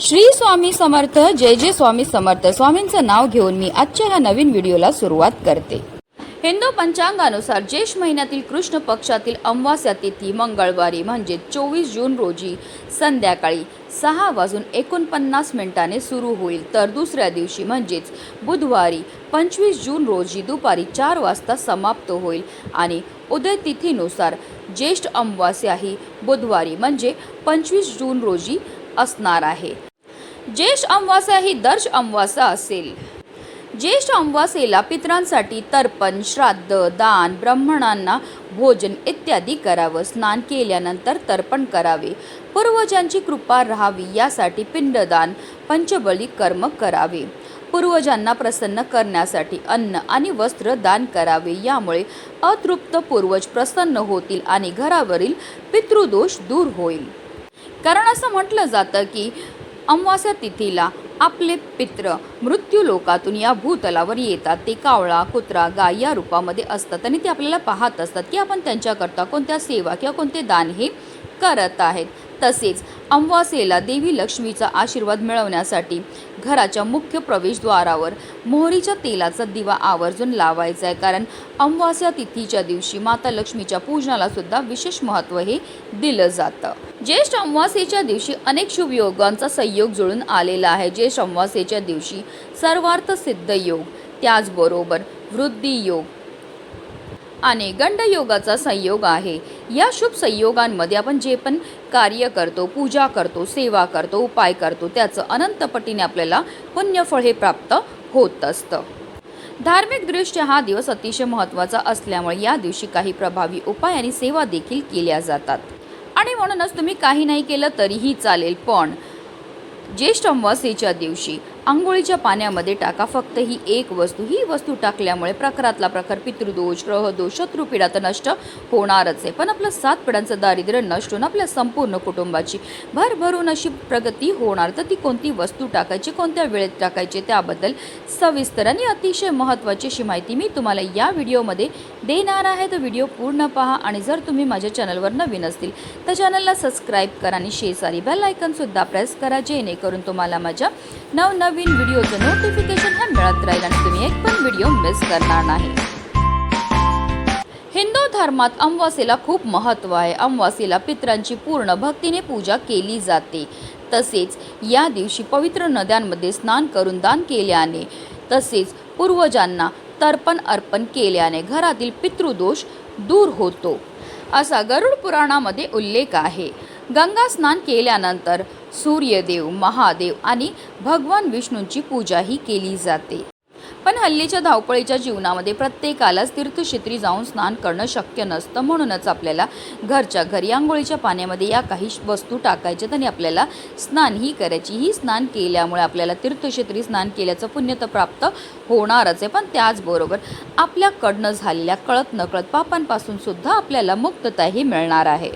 श्री स्वामी समर्थ जय जय स्वामी समर्थ. स्वामींचं नाव घेऊन मी आजच्या ह्या नवीन व्हिडिओला सुरुवात करते. हिंदू पंचांगानुसार ज्येष्ठ महिन्यातील कृष्ण पक्षातील अमावास्या तिथी मंगळवारी म्हणजे चोवीस जून रोजी संध्याकाळी सहा वाजून एकोणपन्नास मिनिटाने सुरू होईल. तर दुसऱ्या दिवशी म्हणजेच बुधवारी पंचवीस जून रोजी दुपारी चार वाजता समाप्त होईल. आणि उदय तिथीनुसार ज्येष्ठ अमावास्या ही बुधवारी म्हणजे पंचवीस जून रोजी असणार आहे. ज्येष्ठ अमावास्या ही दर्श अमावास्या असेल. ज्येष्ठ अमावास्येला पितरांसाठी तर्पण श्राद्ध दान ब्राह्मणांना भोजन इत्यादी करावं. स्नान केल्यानंतर तर्पण करावे. पूर्वजांची कृपा राहावी यासाठी पिंडदान पंचबली कर्म करावे. पूर्वजांना प्रसन्न करण्यासाठी अन्न आणि वस्त्र दान करावे. यामुळे अतृप्त पूर्वज प्रसन्न होतील आणि घरावरील पितृदोष दूर होईल. कारण असं म्हटलं जातं की अमावास्या तिथीला आपले पित्र मृत्यू लोकातून या भूतलावर येतात. ते कावळा कुत्रा गाय या रूपामध्ये असतात आणि ते आपल्याला पाहत असतात की आपण त्यांच्याकरता कोणत्या सेवा किंवा कोणते दान हे करत आहेत. तसेच अमावास्येला देवी लक्ष्मीचा आशीर्वाद मिळवण्यासाठी घराच्या मुख्य प्रवेशद्वारावर मोहरीच्या तेलाचा दिवा आवर्जून लावायचा आहे. कारण अमावास्या तिथीच्या दिवशी माता लक्ष्मीच्या पूजनाला सुद्धा विशेष महत्त्व हे दिलं जातं. ज्येष्ठ अमावास्येच्या दिवशी अनेक शुभ योगांचा संयोग जुळून आलेला आहे. ज्येष्ठ अमावास्येच्या दिवशी सर्वार्थ सिद्ध योग त्याचबरोबर वृद्धी योग आणि गंडयोगाचा संयोग आहे. या शुभ संयोगांमध्ये आपण जे पण कार्य करतो पूजा करतो सेवा करतो उपाय करतो त्याचं अनंतपटीने आपल्याला पुण्यफळ हे प्राप्त होत असतं. धार्मिकदृष्ट्या हा दिवस अतिशय महत्त्वाचा असल्यामुळे या दिवशी काही प्रभावी उपाय आणि सेवा देखील केल्या जातात. आणि म्हणूनच तुम्ही काही नाही केलं तरीही चालेल पण ज्येष्ठ अमावास्येच्या दिवशी आंघोळीच्या पाण्यामध्ये टाका. फक्त ही एक वस्तू ही वस्तू टाकल्यामुळे प्रखरातला प्रखर पितृदोष ग्रहदोष शत्रुपीडा तर नष्ट होणारच आहे. पण आपलं सात पिढ्यांचं दारिद्र्य नष्ट होऊन आपल्या संपूर्ण कुटुंबाची भरभरून अशी प्रगती होणार. तर ती कोणती वस्तू टाकायची कोणत्या वेळेत टाकायची त्याबद्दल सविस्तर आणि अतिशय महत्त्वाची अशी माहिती मी तुम्हाला या व्हिडिओमध्ये देणार आहे. तर व्हिडिओ पूर्ण पहा आणि जर तुम्ही माझ्या चॅनलवर नवीन असतील तर चॅनलला सबस्क्राईब करा आणि शेजारी बेल आयकनसुद्धा प्रेस करा जेणेकरून तुम्हाला माझ्या नवनवीन व्हिडिओचं नोटिफिकेशन हे मिळत राहील आणि तुम्ही एक पण व्हिडिओ मिस करणार नाही. हिंदू धर्मात अमावासेला खूप महत्त्व आहे. अमावासेला पितरांची पूर्ण भक्तीने पूजा केली जाते. तसेच या दिवशी पवित्र नद्यांमध्ये स्नान करून दान केल्याने तसेच पूर्वजांना तर्पण अर्पण केल्याने घरातील पितृदोष दूर होतो. असा गरुड पुराणामध्ये उल्लेख आहे. गंगा स्नान केल्यानंतर सूर्यदेव महादेव आणि भगवान विष्णूंची पूजाही केली जाते. पण हल्लीच्या धावपळीच्या जीवनामध्ये प्रत्येकालाच तीर्थक्षेत्री जाऊन स्नान करणं शक्य नसतं म्हणूनच आपल्याला घरच्या घरी आंघोळीच्या पाण्यामध्ये या काही वस्तू टाकायच्यात आणि आपल्याला स्नानही करायची. ही स्नान केल्यामुळे आपल्याला तीर्थक्षेत्री स्नान केल्याचं पुण्य तर प्राप्त होणारच आहे. पण त्याचबरोबर आपल्याकडनं झालेल्या कळत नकळत पापांपासून सुद्धा आपल्याला मुक्तताही मिळणार आहे.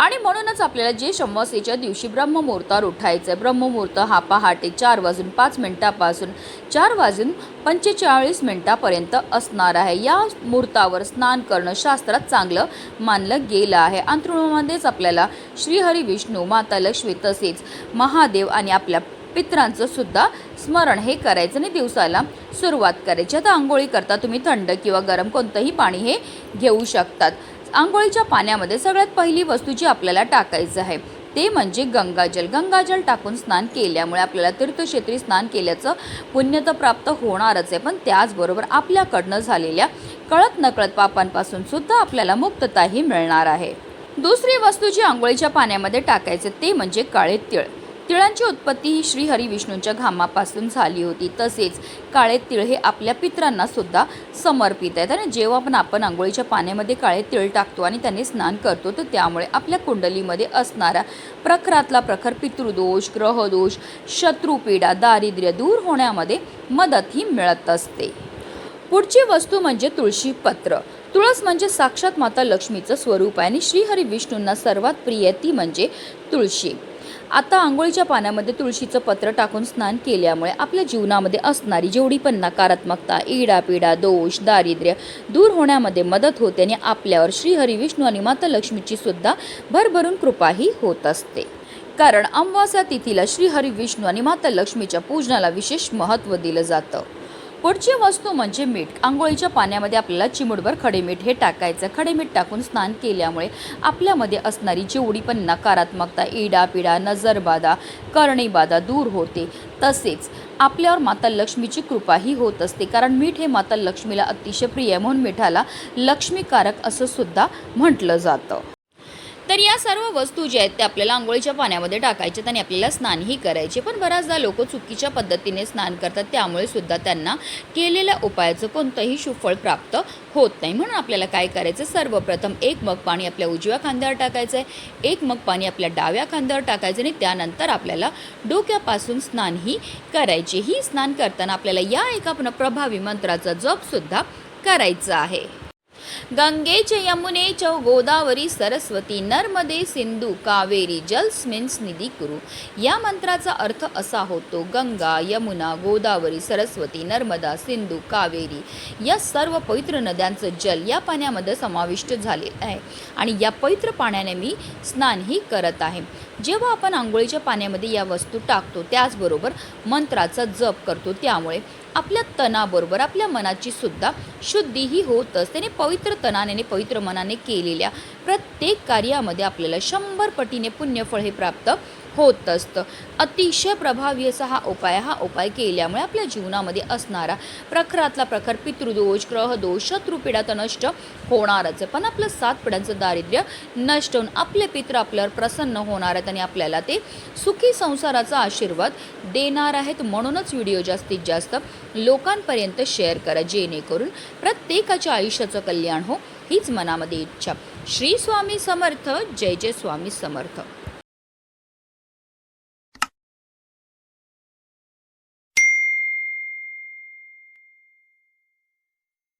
आणि म्हणूनच आपल्याला जे अमावास्येच्या दिवशी ब्रह्ममुहूर्तावर उठायचं आहे ब्रह्ममुहूर्त हा पहाटे चार वाजून पाच मिनिटापासून चार वाजून पंचेचाळीस मिनिटापर्यंत असणार आहे. या मुहूर्तावर स्नान करणं शास्त्रात चांगलं मानलं गेलं आहे. अंतरुणामध्येच आपल्याला श्रीहरी विष्णू माता लक्ष्मी तसेच महादेव आणि आपल्या पित्रांचं सुद्धा स्मरण हे करायचं आणि दिवसाला सुरुवात करायची. आता आंघोळी करता तुम्ही थंड किंवा गरम कोणतंही पाणी हे घेऊ शकतात. आंघोळीच्या पाण्यामध्ये सगळ्यात पहिली वस्तू जी आपल्याला टाकायचं आहे ते म्हणजे गंगाजल. गंगाजल टाकून स्नान केल्यामुळे आपल्याला तीर्थक्षेत्री स्नान केल्याचं पुण्य तर प्राप्त होणारच आहे. पण त्याचबरोबर आपल्याकडनं झालेल्या कळत नकळत पापांपासून सुद्धा आपल्याला मुक्तताही मिळणार आहे. दुसरी वस्तू जी आंघोळीच्या पाण्यामध्ये टाकायचे ते म्हणजे काळे तिळ. तिळांची उत्पत्ती ही श्री हरिविष्णूंच्या घामापासून झाली होती. तसेच काळे तिळ हे आपल्या पित्रांना सुद्धा समर्पित आहेत. आणि जेव्हा पण आपण आंघोळीच्या पाण्यामध्ये काळे तिळ टाकतो आणि त्याने स्नान करतो तर त्यामुळे आपल्या कुंडलीमध्ये असणारा प्रखरातला प्रखर पितृदोष ग्रहदोष शत्रुपीडा दारिद्र्य दूर होण्यामध्ये मदत ही मिळत असते. पुढची वस्तू म्हणजे तुळशी पत्र. तुळस म्हणजे साक्षात माता लक्ष्मीचं स्वरूप आहे आणि श्रीहरी विष्णूंना सर्वात प्रिय ती म्हणजे तुळशी. आता आंघोळीच्या पाण्यामध्ये तुळशीचं पत्र टाकून स्नान केल्यामुळे आपल्या जीवनामध्ये असणारी जेवढी पण नकारात्मकता इडापिडा दोष दारिद्र्य दूर होण्यामध्ये मदत होते आणि आपल्यावर श्रीहरी विष्णू आणि माता लक्ष्मीची सुद्धा भरभरून कृपाही होत असते. कारण अमावास्या तिथीला श्रीहरी विष्णू आणि माता लक्ष्मीच्या पूजनाला विशेष महत्त्व दिलं जातं. पुढची वस्तू म्हणजे मीठ. आंघोळीच्या पाण्यामध्ये आपल्याला चिमुडभर खडे मीठ हे टाकायचं. खडे मीठ टाकून स्नान केल्यामुळे आपल्यामध्ये असणारी जेवढी पण नकारात्मकता इडापिडा नजरबाधा करणीबाधा दूर होते. तसेच आपल्यावर माता लक्ष्मीची कृपाही होत असते. कारण मीठ हे माता लक्ष्मीला अतिशय प्रिय आहे. म्हणून मिठाला लक्ष्मीकारक असं सुद्धा म्हटलं जातं. तर या सर्व वस्तू ज्या आहेत त्या आपल्याला आंघोळीच्या पाण्यामध्ये टाकायच्यात आणि आपल्याला स्नानही करायचे. पण बऱ्याचदा लोक चुकीच्या पद्धतीने स्नान करतात त्यामुळे सुद्धा त्यांना केलेल्या उपायाचं कोणतंही सुफळ प्राप्त होत नाही. म्हणून आपल्याला काय करायचं? सर्वप्रथम एक मग पाणी आपल्या उजव्या खांद्यावर टाकायचं आहे एक मग पाणी आपल्या डाव्या खांद्यावर टाकायचं आणि त्यानंतर आपल्याला डोक्यापासून स्नानही करायचे. ही स्नान करताना आपल्याला या एका प्रभावी मंत्राचा जपसुद्धा करायचा आहे. गंगेचे यमुने च गोदावरी सरस्वती नर्मदे सिंधू कावेरी जलस्मिन्स निधी कुरु. या मंत्राचा अर्थ असा होतो गंगा यमुना गोदावरी सरस्वती नर्मदा सिंधू कावेरी या सर्व पवित्र नद्यांचं जल या पाण्यामध्ये समाविष्ट झालेलं आहे. आणि या पवित्र पाण्याने मी स्नानही करत आहे. जेव्हा आपण आंघोळीच्या पाण्यामध्ये या वस्तू टाकतो त्याचबरोबर मंत्राचा जप करतो त्यामुळे आपल्या तणाबरोबर आपल्या मनाची सुद्धा शुद्धीही होत असते आणि पवित्र तणाने पवित्र मनाने केलेल्या प्रत्येक कार्यामध्ये आपल्याला शंभर पटीने पुण्यफळ हे प्राप्त होत असतं. अतिशय प्रभावी असा हा उपाय हा उपाय केल्यामुळे आपल्या जीवनामध्ये असणारा प्रखरातला प्रखर पितृदोष ग्रहदोष शत्रुपीडा तर नष्ट होणारच आहे. पण आपलं सात पिढ्यांचं दारिद्र्य नष्ट होऊन आपले पित्र आपल्यावर प्रसन्न होणार आहेत आणि आपल्याला ते सुखी संसाराचा आशीर्वाद देणार आहेत. म्हणूनच व्हिडिओ जास्तीत जास्त लोकांपर्यंत शेअर करा. जेणेकरून प्रत्येकाच्या आयुष्याचं कल्याण हो हीच मनामध्ये इच्छा. श्री स्वामी समर्थ. जय जय स्वामी समर्थ.